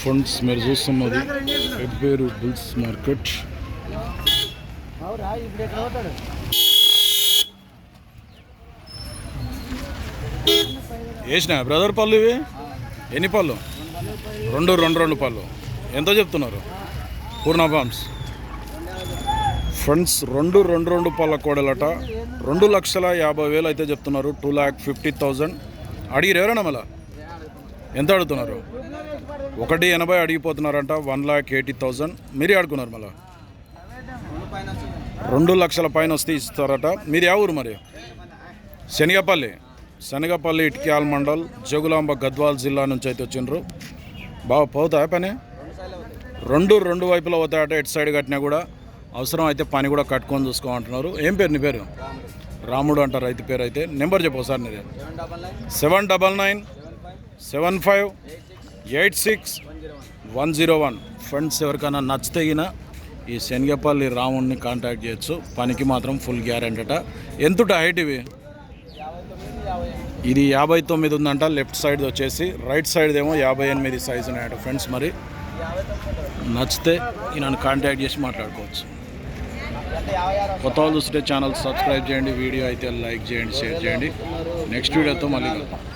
Friends మీరు చూస్తున్నది. Ebberu bulls market. వేసినా బ్రదర్ పళ్ళు ఇవి? ఎన్ని పళ్ళు? రెండు రెండు రెండు పళ్ళు. ఎంత చెప్తున్నారు. పూర్ణ ఫార్మ్స్ ఫ్రెండ్స్ రెండు రెండు రెండు పళ్ళ కోడలట. రెండు లక్షల యాభై వేలు అయితే చెప్తున్నారు. Two lakh fifty thousand. అడిగిరు ఎవరైనా మళ్ళీ? ఎంత అడుగుతున్నారు? ఒకటి ఎనభై అడిగిపోతున్నారంట వన్ ల్యాక్ ఎయిటీ థౌజండ్ మీరే అడుగున్నారు మళ్ళీ? రెండు లక్షల పైన వస్తే ఇస్తారట. మీరు ఏ ఊరు మరి? శనగపల్లి. శనగపల్లి ఇటుక్యాల మండల్ జగులాంబ గద్వాల్ జిల్లా నుంచి అయితే వచ్చిండ్రు. బాగా పోతాయా పని? రెండు రెండు వైపులా పోతాయట ఎటు సైడ్ కట్టినా కూడా. అవసరం అయితే పని కూడా కట్టుకొని చూసుకోమంటున్నారు. ఏం పేరు నీ పేరు? రాముడు అంటారు రైతు పేరు అయితే. నెంబర్ చెప్పు సార్ నీది. Seven double nine. Seven five eight six one zero one. Friends ఎవరికైనా నచ్చితే ఈ శనగపల్లి రాముడిని కాంటాక్ట్ చేయొచ్చు. పనికి మాత్రం ఫుల్ గ్యారెంటీ అట ఎంతుట హైట్ ఇవి? ఇది యాభై తొమ్మిది ఉందంట. లెఫ్ట్ సైడ్ వచ్చేసి రైట్ సైడ్ ఏమో యాభై ఎనిమిది సైజు ఉన్నాయట ఫ్రెండ్స్ మరి. నచ్చితే నన్ను కాంటాక్ట్ చేసి మాట్లాడుకోవచ్చు. కొత్త వాళ్ళు చూస్తే ఛానల్ సబ్స్క్రైబ్ చేయండి. వీడియో అయితే లైక్ చేయండి షేర్ చేయండి. నెక్స్ట్ వీడియోతో మళ్ళీ